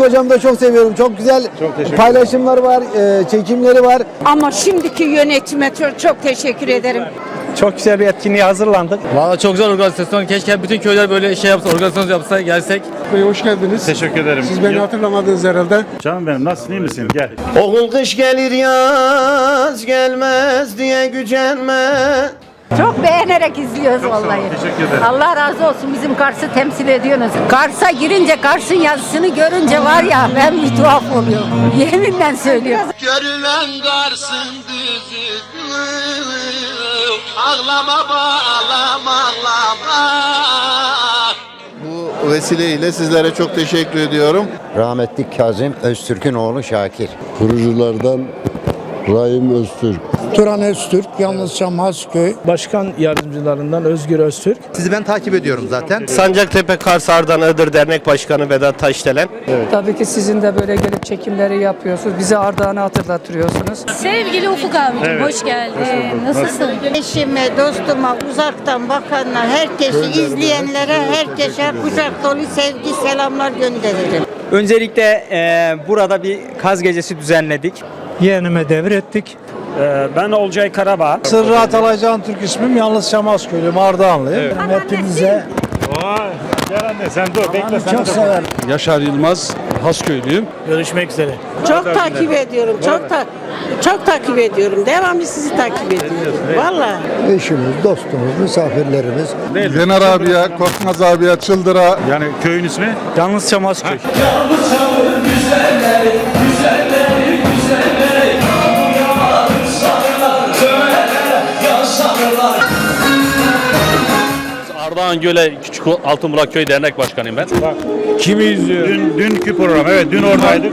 hocamı da çok seviyorum. Çok güzel paylaşımları var, e, çekimleri var. Ama şimdiki yönetime çok, çok teşekkür ederim. Çok güzel bir etkinliğe hazırlandık. Valla çok güzel organizasyon. Keşke bütün köyler böyle şey yapsa, organizasyon yapsa, gelsek. Hoş geldiniz. Teşekkür ederim. Siz beni hatırlamadınız herhalde. Canım benim nasılsın iyi misin? Gel. Oğul kış gelir yaz gelmez diye gücenme. Çok beğenerek izliyoruz vallahi. Teşekkür ederim. Allah razı olsun bizim Kars'ı temsil ediyorsunuz. Kars'a girince Kars'ın yazısını görünce var ya ben bir tuhaf oluyorum. Yeminle söylüyorum. Görülen karsın düzü Ağlama bağlama ağlama Bu vesileyle sizlere çok teşekkür ediyorum. Rahmetli Kazım Öztürk'ün oğlu Şakir. Kuruculardan Rahim Öztürk. Turan Öztürk, Yalnızca Mazköy. Başkan yardımcılarından Özgür Öztürk. Sizi ben takip ediyorum zaten. Sancaktepe Kars Ardan Iğdır Dernek Başkanı Vedat Taşdelen. Tabii ki sizin de böyle gelip çekimleri yapıyorsunuz. Bize Ardahan'ı hatırlatıyorsunuz. Sevgili Ufuk abicim hoş geldin. Nasılsın? Eşime, dostuma, uzaktan bakanlar, herkesi izleyenlere, herkese kucak dolu sevgi, selamlar gönderirim. Öncelikle e, burada bir kaz gecesi düzenledik. Yeğenime devrettik. ben Olcay Karabağ. Sırrı Atalaycan Türk ismim. Yalnız Şamaz Köylü, Ardahanlıyım. Hepinize Vay. Gel anne sen dur bekle sen çok severim. Yaşar Yılmaz, Hasköylüyüm. Görüşmek üzere. Çok takip ediyorum. Çok ta çok takip ediyorum. Devamlı sizi takip ediyorum. Vallahi. Eşimiz, dostumuz, misafirlerimiz. Yener abiye, Korkmaz abiye, Çıldıra. Yani köyün ismi? Yalnızca Mazköy. Ardahan Göle Küçük Altınburak Köy Dernek Başkanıyım ben. Kimi izliyor? Dün, dünkü program evet dün oradaydık.